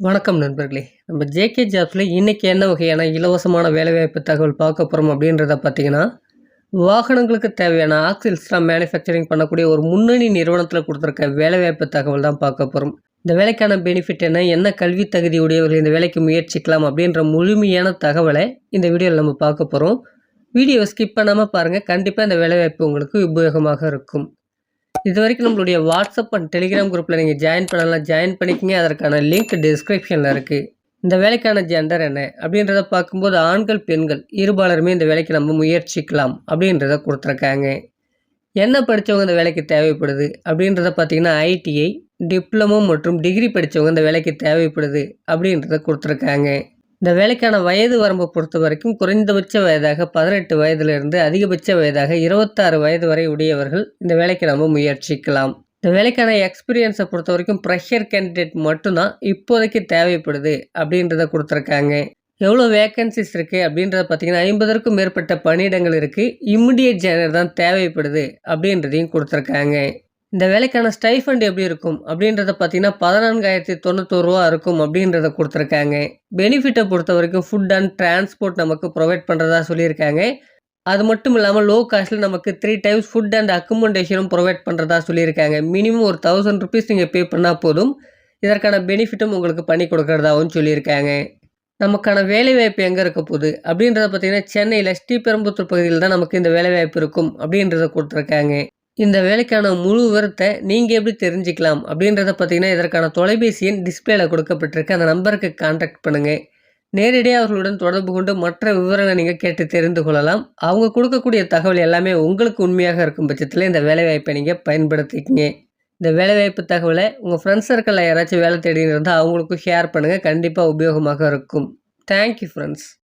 வணக்கம் நண்பர்களே. நம்ம ஜேகே ஜாப்ஸில் இன்றைக்கி என்ன வகையான இலவசமான வேலைவாய்ப்பு தகவல் பார்க்க போகிறோம் அப்படின்றத பார்த்தீங்கன்னா வாகனங்களுக்கு தேவையான ஆக்சில்ஸ்லாம் மேனுஃபேக்சரிங் பண்ணக்கூடிய ஒரு முன்னணி நிறுவனத்தில் கொடுத்துருக்க வேலைவாய்ப்பு தகவல் தான் பார்க்க போகிறோம் இந்த வேலைக்கான பெனிஃபிட் என்ன என்ன கல்வி தகுதி உடையவர்கள் இந்த வேலைக்கு முயற்சிக்கலாம் அப்படின்ற முழுமையான தகவலை இந்த வீடியோவில் நம்ம பார்க்க போகிறோம் வீடியோவை ஸ்கிப் பண்ணாமல் பாருங்கள் கண்டிப்பாக இந்த வேலைவாய்ப்பு உங்களுக்கு உபயோகமாக இருக்கும். இது வரைக்கும் நம்மளுடைய வாட்ஸ்அப் அண்ட் டெலிகிராம் குரூப்பில் நீங்கள் ஜாயின் பண்ணலாம். ஜாயின் பண்ணிக்கிங்க. அதற்கான லிங்க் டிஸ்கிரிப்ஷனில் இருக்குது இந்த வேலைக்கான ஜெண்டர் என்ன? அப்படின்றத பார்க்கும்போது ஆண்கள் பெண்கள் இருபாலருமே இந்த வேலைக்கு நம்ம முயற்சிக்கலாம் அப்படின்றத கொடுத்துருக்காங்க. என்ன படித்தவங்க இந்த வேலைக்கு தேவைப்படுது? அப்படின்றத பார்த்தீங்கன்னா ஐடிஐ டிப்ளமோ மற்றும் டிகிரி படித்தவங்க இந்த வேலைக்கு தேவைப்படுது அப்படின்றத கொடுத்துருக்காங்க. இந்த வேலைக்கான வயது வரம்பை பொறுத்த வரைக்கும் குறைந்தபட்ச வயதாக பதினெட்டு வயதிலிருந்து அதிகபட்ச வயதாக இருபத்தாறு வயது வரை உடையவர்கள் இந்த வேலைக்கு நம்ம முயற்சிக்கலாம். இந்த வேலைக்கான எக்ஸ்பீரியன்ஸை பொறுத்த வரைக்கும் ப்ரெஷர் கேண்டிடேட் மட்டும்தான் இப்போதைக்கு தேவைப்படுது அப்படின்றத கொடுத்துருக்காங்க. எவ்வளோ வேக்கன்சிஸ் இருக்குது அப்படின்றத பார்த்தீங்கன்னா ஐம்பதற்கும் மேற்பட்ட பணியிடங்கள் இருக்குது இம்மிடியட் ஜேனர் தான் தேவைப்படுது அப்படின்றதையும் கொடுத்துருக்காங்க. இந்த வேலைக்கான ஸ்டைஃபண்ட் எப்படி இருக்கும்? அப்படின்றத பார்த்தீங்கன்னா பதினான்காயிரத்தி தொண்ணூத்தோரு ரூபா இருக்கும் அப்படின்றத கொடுத்துருக்காங்க. பெனிஃபிட்டை பொறுத்த வரைக்கும் ஃபுட் அண்ட் டிரான்ஸ்போர்ட் நமக்கு ப்ரொவைட் பண்ணுறதா சொல்லியிருக்காங்க. அது மட்டும் இல்லாமல் லோ காஸ்ட்டில் நமக்கு த்ரீ டைம்ஸ் ஃபுட் அண்ட் அக்கமண்டேஷனும் ப்ரொவைட் பண்ணுறதா சொல்லியிருக்காங்க. மினிமம் ஒரு தௌசண்ட் ருபீஸ் நீங்கள் பே பண்ணால் போதும். இதற்கான பெனிஃபிட்டும் உங்களுக்கு பண்ணி கொடுக்குறதாகவும் சொல்லியிருக்காங்க. நமக்கான வேலைவாய்ப்பு எங்கே இருக்க போகுது? அப்படின்றத பார்த்தீங்கன்னா சென்னையில் ஸ்ரீபெரும்புத்தூர் பகுதியில் தான் நமக்கு இந்த வேலைவாய்ப்பு இருக்கும் அப்படின்றத கொடுத்துருக்காங்க. இந்த வேலைக்கான முழு விவரத்தை நீங்கள் எப்படி தெரிஞ்சுக்கலாம் அப்படின்றத பார்த்தீங்கன்னா இதற்கான தொலைபேசி எண் டிஸ்பிளேல கொடுக்கப்பட்டிருக்கு. அந்த நம்பருக்கு கான்டாக்ட் பண்ணுங்கள் நேரடியாக அவர்களுடன் தொடர்பு கொண்டு மற்ற விவரங்களை நீங்கள் கேட்டு தெரிந்து கொள்ளலாம். அவங்க கொடுக்கக்கூடிய தகவல் எல்லாமே உங்களுக்கு உண்மையாக இருக்கும் பட்சத்தில் இந்த வேலைவாய்ப்பை நீங்கள் பயன்படுத்திக்கிங்க. இந்த வேலைவாய்ப்பு தகவலை உங்கள் ஃப்ரெண்ட்ஸ் சர்க்கிளில் யாராச்சும் வேலை தேடின்னு இருந்தால் அவங்களுக்கும் ஷேர் பண்ணுங்கள் கண்டிப்பாக உபயோகமாக இருக்கும். Thank you friends